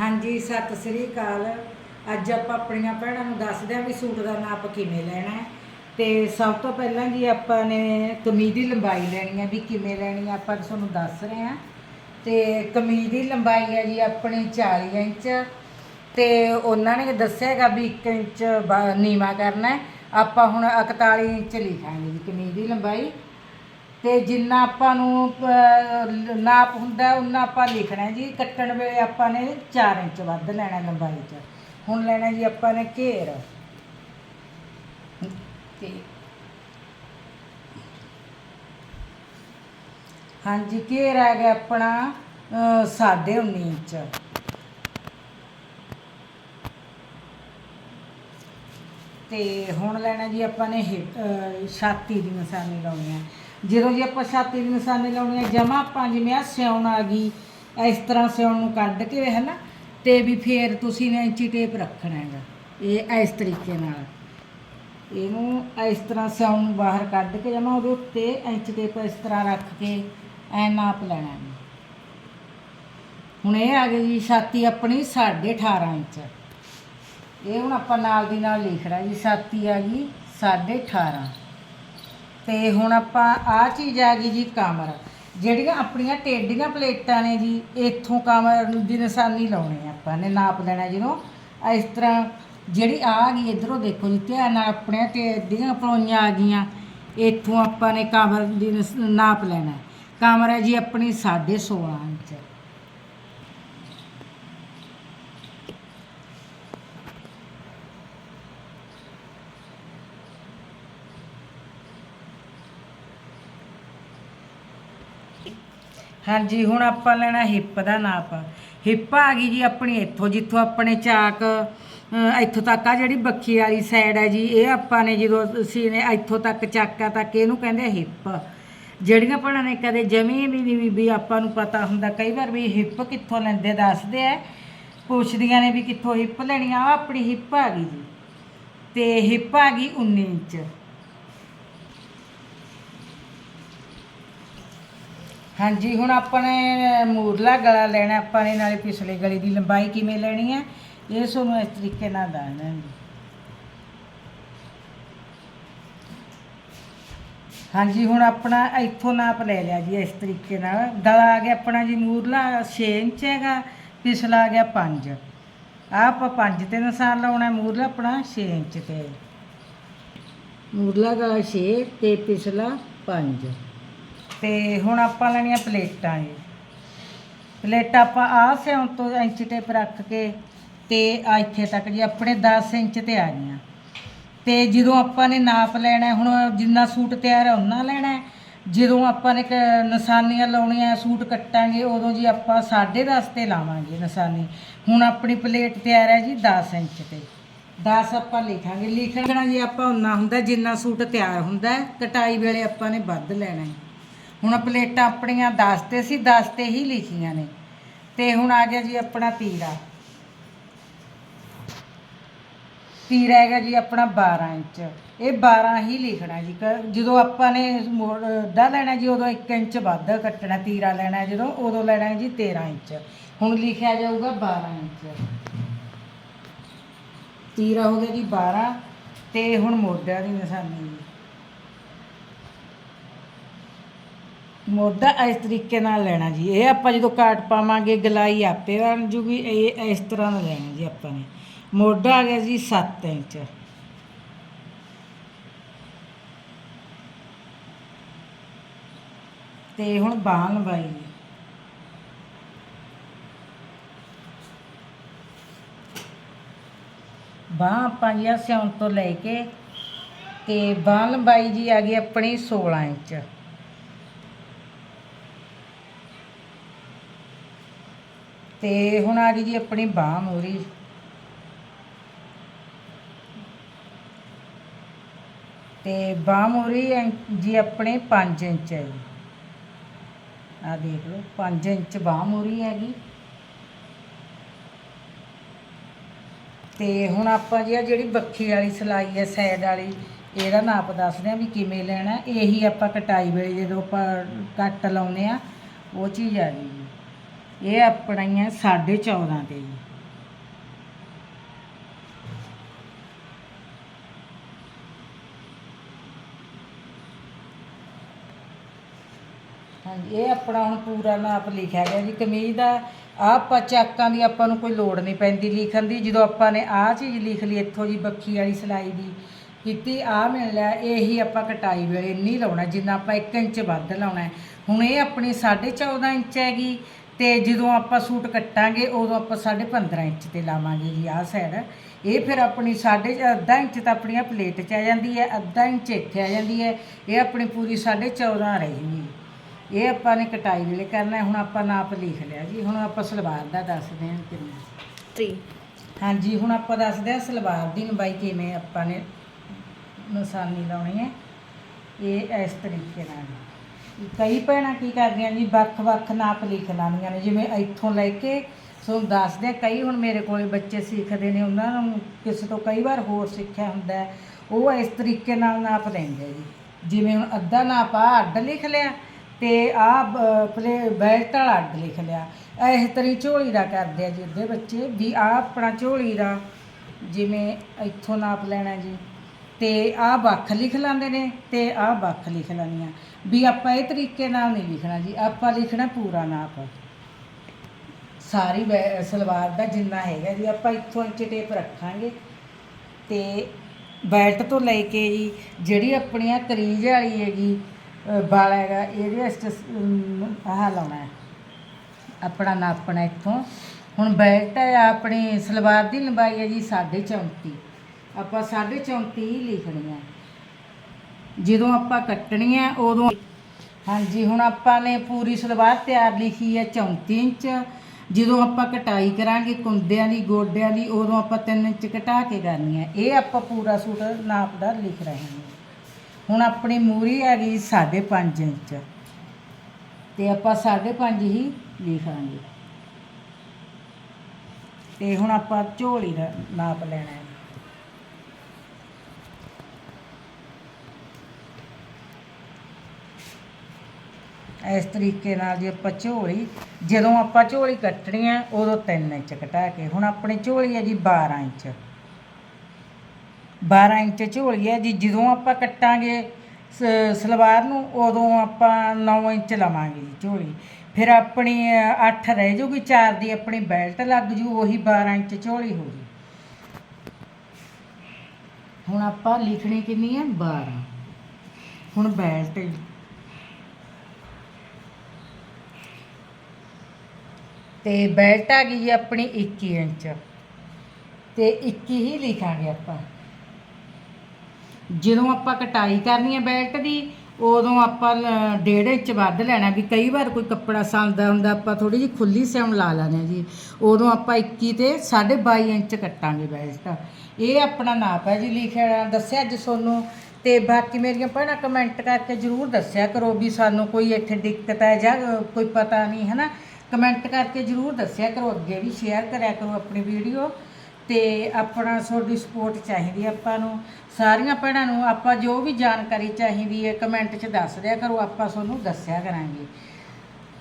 ਹਾਂਜੀ, ਸਤਿ ਸ੍ਰੀ ਅਕਾਲ। ਅੱਜ ਆਪਾਂ ਆਪਣੀਆਂ ਭੈਣਾਂ ਨੂੰ ਦੱਸਦੇ ਹਾਂ ਵੀ ਸੂਟ ਦਾ ਨਾਪ ਕਿਵੇਂ ਲੈਣਾ ਹੈ। ਤੇ ਸਭ ਤੋਂ ਪਹਿਲਾਂ ਜੀ ਆਪਾਂ ਨੇ ਕਮੀਜ਼ ਦੀ ਲੰਬਾਈ ਲੈਣੀ ਹੈ ਵੀ ਕਿਵੇਂ ਲੈਣੀ ਹੈ, ਆਪਾਂ ਤੁਹਾਨੂੰ ਦੱਸ ਰਹੇ ਹਾਂ। ਤੇ ਕਮੀਜ਼ ਦੀ ਲੰਬਾਈ ਹੈ ਜੀ ਆਪਣੀ 40 ਇੰਚ ਤੇ ਉਹਨਾਂ ਨੇ ਦੱਸਿਆ ਹੈਗਾ ਵੀ 1 ਇੰਚ ਬਾ- ਨੀਵਾਂ ਕਰਨਾ ਆਪਾਂ ਹੁਣ 41 ਇੰਚ ਲਿਖਾਂਗੇ ਜੀ ਕਮੀਜ਼ ਦੀ ਲੰਬਾਈ। ਤੇ ਜਿੰਨਾ ਆਪਾਂ ਨੂੰ ਅਹ, ਨਾਪ ਹੁੰਦਾ ਉਹਨਾਂ ਆਪਾਂ ਲਿਖਣਾ ਹੈ ਜੀ। ਕੱਟਣ ਵੇਲੇ ਆਪਾਂ ਨੇ 4 ਇੰਚ ਵੱਧ ਲੈਣਾ ਲੰਬਾਈ 'ਚ। ਹੁਣ ਲੈਣਾ ਜੀ ਆਪਾਂ ਨੇ ਘੇਰ। ਤੇ ਹਾਂਜੀ ਘੇਰ ਆ ਗਿਆ ਆਪਣਾ ਅਹ, ਸਾਢੇ 19 ਇੰਚ। ਤੇ ਹੁਣ ਲੈਣਾ ਜੀ ਆਪਾਂ ਨੇ ਹਿਪ- ਅਹ ਛਾਤੀ ਦੀ ਨਿਸ਼ਾਨੀ ਲਾਉਣੀ ਹੈ ਜਦੋਂ ਜੇ ਆਪਾਂ ਛਾਤੀ ਦੀ ਨਿਸ਼ਾਨੇ ਲਾਉਣੇ ਆ, ਜਮਾ ਆਪਾਂ ਜਿਵੇਂ ਆ ਸਿਉਣ ਆ ਗਈ, ਇਸ ਤਰ੍ਹਾਂ ਸਿਉਣ ਨੂੰ ਕੱਢ ਕੇ ਹੈ ਨਾ, ਤੇ ਵੀ ਫੇਰ ਤੁਸੀਂ ਨੇ ਇੰਚੀ ਟੇਪ ਰੱਖਣਾ ਹੈਗਾ, ਇਹ ਇਸ ਤਰੀਕੇ ਨਾਲ। ਇਹਨੂੰ ਇਸ ਤਰ੍ਹਾਂ ਸਿਉਣ ਨੂੰ ਬਾਹਰ ਕੱਢ ਕੇ ਜਮਾ ਉਹਦੇ ਉੱਤੇ ਇੰਚ ਟੇਪ ਇਸ ਤਰ੍ਹਾਂ ਰੱਖ ਕੇ ਐ ਨਾਪ ਲੈਣਾ ਹੁਣ ਇਹ ਆ ਗਈ ਜੀ ਛਾਤੀ ਆਪਣੀ 18.5 ਇੰਚ। ਇਹ ਹੁਣ ਆਪਾਂ ਨਾਲ ਦੀ ਨਾਲ ਲਿਖਣਾ ਜੀ, ਛਾਤੀ ਆ ਗਈ 18.5 ਤੇ ਹੁਣ ਆਪਾਂ ਆ ਚੀਜ਼ ਆ ਗਈ ਜੀ ਕਮਰ। ਜਿਹੜੀਆਂ ਆਪਣੀਆਂ ਟੇਢੀਆਂ ਪਲੇਟਾਂ ਨੇ ਜੀ, ਇੱਥੋਂ ਕਮਰ ਦੀ ਨਿਸ਼ਾਨੀ ਲਾਉਣੀ ਆ ਆਪਾਂ ਨੇ, ਨਾਪ ਲੈਣਾ ਜਿਹਨੂੰ ਇਸ ਤਰ੍ਹਾਂ ਜਿਹੜੀ ਆ ਗਈ, ਇਧਰੋਂ ਦੇਖੋ ਜੀ ਧਿਆਨ ਨਾਲ ਆਪਣੇ ਟੇਡੀਆਂ ਪਲੋਈਆਂ ਆ ਗਈਆਂ। ਇੱਥੋਂ ਆਪਾਂ ਨੇ ਕਮਰ ਦੀ ਨਿਸ- ਨਾਪ ਲੈਣਾ। ਕਮਰ ਹੈ ਜੀ ਆਪਣੀ 16.5 ਇੰਚ। ਹਾਂਜੀ, ਹੁਣ ਆਪਾਂ ਲੈਣਾ ਹਿੱਪ ਦਾ ਨਾਪ। ਹਿੱਪ ਆ ਗਈ ਜੀ ਆਪਣੀ ਇੱਥੋਂ, ਜਿੱਥੋਂ ਆਪਣੇ ਚਾਕ ਇੱਥੋਂ ਤੱਕ ਆ ਜਿਹੜੀ ਬੱਖੀ ਵਾਲੀ ਸਾਈਡ ਹੈ ਜੀ, ਇਹ ਆਪਾਂ ਨੇ ਜਦੋਂ ਅਸੀਂ ਨੇ ਇੱਥੋਂ ਤੱਕ ਚਾਕਾ ਤੱਕ, ਇਹਨੂੰ ਕਹਿੰਦੇ ਆ ਹਿੱਪ। ਜਿਹੜੀਆਂ ਭੈਣਾਂ ਨੇ ਕਦੇ ਜਮੀ ਵੀ ਨਹੀਂ ਵੀ ਆਪਾਂ ਨੂੰ ਪਤਾ ਹੁੰਦਾ, ਕਈ ਵਾਰ ਵੀ ਹਿੱਪ ਕਿੱਥੋਂ ਲੈਂਦੇ ਦੱਸਦੇ ਆ। ਪੁੱਛਦੀਆਂ ਨੇ ਵੀ ਕਿੱਥੋਂ ਹਿੱਪ ਲੈਣੀ ਆ, ਆਹ ਆਪਣੀ ਹਿੱਪ ਆ ਗਈ ਜੀ। ਤੇ ਹਿੱਪ ਆ ਗਈ 19 ਇੰਚ। ਹਾਂਜੀ, ਹੁਣ ਆਪਾਂ ਨੇ ਮੂਰਲਾ ਗਲਾ ਲੈਣਾ, ਆਪਾਂ ਨੇ ਨਾਲੇ ਪਿਛਲੇ ਗਲੇ ਦੀ ਲੰਬਾਈ ਕਿਵੇਂ ਲੈਣੀ ਹੈ, ਇਹ ਤੁਹਾਨੂੰ ਇਸ ਤਰੀਕੇ ਨਾਲ ਦੱਸਣਾ ਹੈ ਹਾਂਜੀ, ਹੁਣ ਆਪਣਾ ਇੱਥੋਂ ਨਾਪ ਲੈ ਲਿਆ ਜੀ, ਇਸ ਤਰੀਕੇ ਨਾਲ। ਗਲਾ ਆ ਗਿਆ ਆਪਣਾ ਜੀ ਮੂਰਲਾ 6 ਇੰਚ ਹੈਗਾ, ਪਿਛਲਾ ਆ ਗਿਆ 5 ਆਹ ਆਪਾਂ 5 ਤੇ ਨਿਸ਼ਾਨ ਲਾਉਣਾ ਮੂਰਲਾ, ਆਪਣਾ 6 ਇੰਚ ਤੇ। ਹੈ। ਮੂਰਲਾ ਗਲਾ 6 ਤੇ ਪਿਛਲਾ 5 ਤੇ ਹੁਣ ਆਪਾਂ ਲੈਣੀਆਂ ਪਲੇਟਾਂ ਜੀ ਪਲੇਟਾਂ ਆਪਾਂ ਆ ਸਿਉਂ ਤੋਂ ਇੰਚ ਟੇਪ ਰੱਖ ਕੇ ਤੇ ਆ ਇੱਥੇ ਤੱਕ ਜੀ, ਆਪਣੇ 10 ਇੰਚ ਤੇ ਆ ਗਈਆਂ। ਤੇ ਜਦੋਂ ਆਪਾਂ ਨੇ ਨਾਪ ਲੈਣਾ ਹੁਣ ਜਿੰਨਾ ਸੂਟ ਤਿਆਰ ਹੈ ਉਹਨਾਂ ਲੈਣਾ ਜਦੋਂ ਆਪਾਂ ਨੇ ਕ- ਨਿਸ਼ਾਨੀਆਂ ਲਾਉਣੀਆਂ ਸੂਟ ਕੱਟਾਂਗੇ, ਉਦੋਂ ਜੀ ਆਪਾਂ 10.5 ਤੇ ਲਾਵਾਂਗੇ ਨਿਸ਼ਾਨੀ। ਹੁਣ ਆਪਣੀ ਪਲੇਟ ਤਿਆਰ ਹੈ ਜੀ 10 ਇੰਚ ਤੇ। 10 ਆਪਾਂ ਲਿਖਾਂਗੇ। ਲਿਖਣਾ ਜੀ ਆਪਾਂ ਉਨਾ ਹੁੰਦਾ ਜਿੰਨਾ ਸੂਟ ਤਿਆਰ ਹੁੰਦਾ ਕਟਾਈ ਵੇਲੇ ਆਪਾਂ ਨੇ ਵੱਧ ਲੈਣਾ ਹੈ। ਹੁਣ ਪਲੇਟਾਂ ਆਪਣੀਆਂ 10 ਤੇ ਸੀ 10 ਤੇ ਹੀ ਲਿਖੀਆਂ ਨੇ। ਤੇ ਹੁਣ ਆ ਗਿਆ ਜੀ ਆਪਣਾ ਤੀਰਾ। ਤੀਰਾ ਹੈਗਾ ਜੀ ਆਪਣਾ 12 ਇੰਚ। ਇਹ 12 ਹੀ ਲਿਖਣਾ ਜੀ। ਕ- ਜਦੋਂ ਆਪਾਂ ਨੇ ਮੋਢਾ ਲੈਣਾ ਜੀ, ਉਦੋਂ 1 ਇੰਚ ਵੱਧ ਕੱਟਣਾ, ਤੀਰਾ ਲੈਣਾ ਜਦੋਂ, ਉਦੋਂ ਲੈਣਾ ਹੈ ਜੀ 13 ਇੰਚ। ਹੁਣ ਲਿਖਿਆ ਜਾਊਗਾ 12 ਇੰਚ। ਤੀਰਾ ਹੋ ਗਿਆ ਜੀ 12 ਤੇ ਹੁਣ ਮੋਢਿਆਂ ਦੀ ਨਿਸ਼ਾਨੀ। ਜੀ ਮੋਢਾ ਇਸ ਤਰੀਕੇ ਨਾਲ ਲੈਣਾ ਜੀ। ਇਹ ਆਪਾਂ ਜਦੋਂ ਕਾਟ ਪਾਵਾਂਗੇ, ਗਲਾਈ ਆਪੇ ਬਣ ਜੂਗੀ। ਇਹ ਇਸ ਤਰ੍ਹਾਂ ਦਾ ਲੈਣਾ ਜੀ ਆਪਾਂ ਨੇ। ਮੋਢਾ ਆ ਗਿਆ ਜੀ 7 ਇੰਚ। ਤੇ ਹੁਣ ਬਾਂਹ ਲੰਬਾਈ। ਜੀ ਬਾਂਹ ਆਪਾਂ ਜੀ ਆਹ ਸਿਉਣ ਤੋਂ ਲੈ ਕੇ ਤੇ ਬਾਂਹ ਲੰਬਾਈ ਜੀ ਆ ਗਈ ਆਪਣੀ 16 ਇੰਚ। ਤੇ ਹੁਣ ਆ ਗਈ ਜੀ ਆਪਣੀ ਬਾਂਹ ਮੂਰੀ। ਤੇ ਬਾਂਹ ਮੂਰੀ ਜੀ ਆਪਣੇ 5 ਇੰਚ ਹੈ ਜੀ। ਆ ਦੇਖ ਲਓ 5 ਇੰਚ ਬਾਂਹ ਮੂਰੀ ਹੈਗੀ। ਤੇ ਹੁਣ ਆਪਾਂ ਜੀ ਆ ਜਿਹੜੀ ਬੱਖੀ ਵਾਲੀ ਸਿਲਾਈ ਹੈ ਸਾਈਡ ਵਾਲੀ ਇਹਦਾ ਨਾਪ ਦੱਸਦੇ ਆ ਵੀ ਕਿਵੇਂ ਲੈਣਾ। ਇਹੀ ਆਪਾਂ ਕਟਾਈ ਵੇਲੇ ਜਦੋਂ ਆਪਾਂ ਕੱਟ ਲਾਉਨੇ ਆ ਉਹ ਚੀਜ਼ ਆ ਗਈ ਇਹ ਆਪਣਾ ਹੀ ਹੈ 14.5 ਦੇ ਜੀ। ਇਹ ਆਪਣਾ ਹੁਣ ਪੂਰਾ ਨਾਪ ਲਿਖਿਆ ਗਿਆ ਜੀ। ਕਮੀਜ਼ ਦਾ ਆਹ ਆਪਾਂ ਚੱਕਾਂ ਦੀ ਆਪਾਂ ਨੂੰ ਕੋਈ ਲੋੜ ਨਹੀਂ ਪੈਂਦੀ ਲਿਖਣ ਦੀ। ਜਦੋਂ ਆਪਾਂ ਨੇ ਆਹ ਚੀਜ਼ ਲਿਖ ਲਈ ਇੱਥੋਂ ਜੀ ਬੱਖੀ ਵਾਲੀ ਸਿਲਾਈ ਦੀ ਕੀਤੀ, ਆਹ ਮਿਲ ਲਿਆ, ਇਹੀ ਆਪਾਂ ਕਟਾਈ ਵੇਲੇ ਨਹੀਂ ਲਾਉਣਾ ਜਿੰਨਾ ਆਪਾਂ 1 ਇੰਚ ਵੱਧ ਲਾਉਣਾ ਹੁਣ ਇਹ ਆਪਣੀ 14.5 ਇੰਚ ਹੈਗੀ। ਤੇ ਜਦੋਂ ਆਪਾਂ ਸੂਟ ਕੱਟਾਂਗੇ ਉਦੋਂ ਆਪਾਂ 15.5 ਇੰਚ ਤੇ ਲਾਵਾਂਗੇ ਜੀ ਆਹ ਸਾਈਡ ਇਹ ਫਿਰ ਆਪਣੀ ਸਾਢੇ ਅੱਧਾ ਇੰਚ ਤਾਂ ਆਪਣੀ ਆਹ ਪਲੇਟ 'ਚ ਆ ਜਾਂਦੀ ਹੈ ਅੱਧਾ ਇੰਚ ਇੱਥੇ ਆ ਜਾਂਦੀ ਹੈ। ਇਹ ਆਪਣੀ ਪੂਰੀ 14.5 ਰਹੇਗੀ ਇਹ ਆਪਾਂ ਨੇ ਕਟਾਈ ਵੇਲੇ ਕਰਨਾ। ਹੁਣ ਆਪਾਂ ਨਾਪ ਲਿਖ ਲਿਆ ਜੀ। ਹੁਣ ਆਪਾਂ ਸਲਵਾਰ ਦਾ ਦੱਸਦੇ ਹਾਂ ਕਿੰਨਾ 3 ਹਾਂਜੀ ਹੁਣ ਆਪਾਂ ਦੱਸਦੇ ਹਾਂ ਸਲਵਾਰ ਦੀ ਲੰਬਾਈ ਕਿਵੇਂ ਆਪਾਂ ਨੇ ਨਿਸ਼ਾਨੀ ਲਾਉਣੀ ਹੈ। ਇਹ ਇਸ ਤਰੀਕੇ ਨਾਲ। ਕਈ ਭੈਣਾਂ ਕੀ ਕਰਦੀਆਂ ਜੀ ਵੱਖ-ਵੱਖ ਨਾਪ ਲਿਖ ਲਾਉਂਦੀਆਂ ਨੇ ਜਿਵੇਂ ਇੱਥੋਂ ਲੈ ਕੇ ਸੋ ਦੱਸਦੇ ਹਾਂ, ਕਈ ਹੁਣ ਮੇਰੇ ਕੋਲੇ ਬੱਚੇ ਸਿੱਖਦੇ ਨੇ ਉਹਨਾਂ ਨੂੰ ਕਿਸੇ ਤੋਂ ਕਈ ਵਾਰ ਹੋਰ ਸਿੱਖਿਆ ਹੁੰਦਾ ਉਹ ਇਸ ਤਰੀਕੇ ਨਾਲ ਨਾਪ ਲੈਂਦੇ ਜੀ। ਜਿਵੇਂ ਹੁਣ ਅੱਧਾ ਨਾਪ ਆ ਅੱਡ ਲਿਖ ਲਿਆ ਤੇ ਆ ਪਲੇ ਬੈਲਟ ਵਾਲਾ ਅੱਡ ਲਿਖ ਲਿਆ। ਇਸ ਤਰੀ ਝੋਲੀ ਦਾ ਕਰਦੇ ਆ ਜੀ ਅੱਧੇ ਬੱਚੇ ਵੀ ਆ ਆਪਣਾ ਝੋਲੀ ਦਾ ਜਿਵੇਂ ਇੱਥੋਂ ਨਾਪ ਲੈਣਾ ਜੀ। ਤੇ ਆਹ ਵੱਖ ਲਿਖ ਲੈਂਦੇ ਨੇ ਤੇ ਆਹ ਵੱਖ ਲਿਖ ਲੈਣੀਆਂ ਵੀ ਆਪਾਂ ਇਹ ਤਰੀਕੇ ਨਾਲ ਨਹੀਂ ਲਿਖਣਾ ਜੀ ਆਪਾਂ ਲਿਖਣਾ ਪੂਰਾ ਨਾਪ ਸਾਰੀ ਬੈ- ਸਲਵਾਰ ਦਾ ਜਿੰਨਾ ਹੈਗਾ ਜੀ ਆਪਾਂ ਇੱਥੋਂ ਇੰਚ ਟੇਪ ਰੱਖਾਂਗੇ। ਤੇ ਬੈਲਟ ਤੋਂ ਲੈ ਕੇ ਜੀ ਜਿਹੜੀ ਆਪਣੀ ਆ ਕਰੀਜ ਵਾਲੀ ਹੈਗੀ ਅ, ਵਾਲ ਹੈਗਾ ਇਹਦੇ ਵਾਸਤੇ ਸ- ਅਮ, ਆਹ ਲਾਉਣਾ ਹੈ। ਆਪਣਾ ਨਾਪਣਾ ਇੱਥੋਂ। ਹੁਣ ਬੈਲਟ ਹੈ ਆਪਣੀ ਸਲਵਾਰ ਦੀ ਲੰਬਾਈ ਹੈ ਜੀ 34.5 ਆਪਾਂ 34.5 ਹੀ ਲਿਖਣੀ ਹੈ ਜਦੋਂ ਆਪਾਂ ਕੱਟਣੀ ਹੈ ਉਦੋਂ ਹਾਂਜੀ, ਹੁਣ ਆਪਾਂ ਨੇ ਪੂਰੀ ਸਲਵਾਰ ਤਿਆਰ ਲਿਖੀ ਹੈ 34 ਇੰਚ। ਜਦੋਂ ਆਪਾਂ ਕਟਾਈ ਕਰਾਂਗੇ ਕੁੰਦਿਆਂ ਦੀ, ਗੋਡਿਆਂ ਦੀ, ਉਦੋਂ ਆਪਾਂ 3 ਇੰਚ ਘਟਾ ਕੇ ਕਰਨੀ ਹੈ। ਇਹ ਆਪਾਂ ਪੂਰਾ ਸੂਟ ਨਾਪ ਦਾ ਲਿਖ ਰਹੇ ਹਾਂ। ਹੁਣ ਆਪਣੀ ਮੂਰੀ ਹੈਗੀ 5.5 ਇੰਚ। ਤੇ ਆਪਾਂ 5.5 ਹੀ ਲਿਖਾਂਗੇ। ਤੇ ਹੁਣ ਆਪਾਂ ਝੋਲੀ ਦਾ ਨਾਪ ਲੈਣਾ ਹੈ। ਇਸ ਤਰੀਕੇ ਨਾਲ ਜੇ ਆਪਾਂ ਝੋਲੀ, ਜਦੋਂ ਆਪਾਂ ਝੋਲੀ ਕੱਟਣੀ ਹੈ ਉਦੋਂ 3 ਇੰਚ ਘਟਾ ਕੇ, ਹੁਣ ਆਪਣੀ ਝੋਲੀ ਹੈ ਜੀ 12 ਇੰਚ। 12 ਇੰਚ ਝੋਲੀ ਹੈ ਜੀ, ਜਦੋਂ ਆਪਾਂ ਕੱਟਾਂਗੇ ਸਲਵਾਰ ਨੂੰ, ਉਦੋਂ ਆਪਾਂ 9 ਇੰਚ ਲਵਾਂਗੇ ਜੀ ਝੋਲੀ। ਫਿਰ ਆਪਣੀ 8 ਰਹਿ ਜੂਗੀ 4 ਦੀ ਆਪਣੀ ਬੈਲਟ ਲੱਗ ਜੂ, ਉਹੀ 12 ਇੰਚ ਝੋਲੀ ਹੋ ਜੂ। ਹੁਣ ਆਪਾਂ ਲਿਖਣੀ ਕਿੰਨੀ ਹੈ 12 ਹੁਣ ਬੈਲਟ ਤੇ ਬੈਲਟ ਆ ਗਈ ਆਪਣੀ 21 ਇੰਚ। ਤੇ 21 ਹੀ ਲਿਖਾਂਗੇ ਆਪਾਂ। ਜਦੋਂ ਆਪਾਂ ਕਟਾਈ ਕਰਨੀ ਹੈ ਬੈਲਟ ਦੀ, ਉਦੋਂ ਆਪਾਂ ਲ- ਡੇਢ ਇੰਚ ਵੱਧ ਲੈਣਾ ਵੀ ਕਈ ਵਾਰ ਕੋਈ ਕੱਪੜਾ ਸੰਦਾ ਹੁੰਦਾ, ਆਪਾਂ ਥੋੜੀ ਜਿਹੀ ਖੁੱਲੀ ਸਿਉਣ ਲਾ ਲੈਣੇ ਜੀ। ਉਦੋਂ ਆਪਾਂ 21 ਤੇ 22.5 ਇੰਚ ਕੱਟਾਂਗੇ ਬੈਲਟ। ਇਹ ਆਪਣਾ ਨਾਪ ਹੈ ਜੀ, ਲਿਖਿਆ ਦੱਸਿਆ ਅੱਜ ਤੁਹਾਨੂੰ, ਤੇ ਬਾਕੀ ਮੇਰੀਆਂ ਭੈਣਾਂ ਕਮੈਂਟ ਕਰਕੇ ਜਰੂਰ ਦੱਸਿਆ ਕਰੋ ਵੀ ਸਾਨੂੰ ਕੋਈ ਇੱਥੇ ਦਿੱਕਤ ਹੈ ਜਾਂ ਕੋਈ ਪਤਾ ਨਹੀਂ, ਹੈ ਨਾ? ਕਮੈਂਟ ਕਰਕੇ ਜਰੂਰ ਦੱਸਿਆ ਕਰੋ, ਅੱਗੇ ਵੀ ਸ਼ੇਅਰ ਕਰਿਆ ਕਰੋ ਆਪਣੀ ਵੀਡੀਓ ਤੇ ਆਪਣਾ ਤੁਹਾਡੀ ਸਪੋਰਟ ਚਾਹੀਦੀ ਹੈ ਆਪਾਂ ਨੂੰ। ਸਾਰੀਆਂ ਭੈਣਾਂ ਨੂੰ ਆਪਾਂ ਜੋ ਵੀ ਜਾਣਕਾਰੀ ਚਾਹੀਦੀ ਹੈ ਕਮੈਂਟ 'ਚ ਦੱਸ ਦਿਆ ਕਰੋ, ਆਪਾਂ ਤੁਹਾਨੂੰ ਦੱਸਿਆ ਕਰਾਂਗੇ।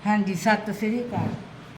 ਹਾਂਜੀ, ਸਤਿ ਸ੍ਰੀ ਅਕਾਲ।